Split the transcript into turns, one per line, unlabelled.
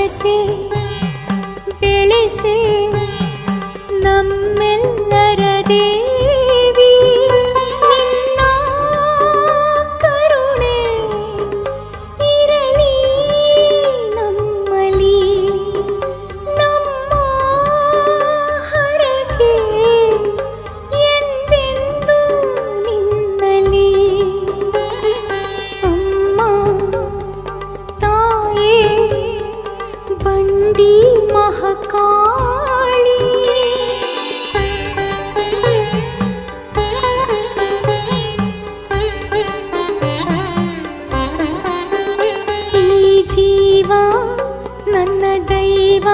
जैसे ಚಾಮುಂಡಿ ಮಹಕಾಳಿ ಈ ಜೀವ ನನ್ನ ದೈವ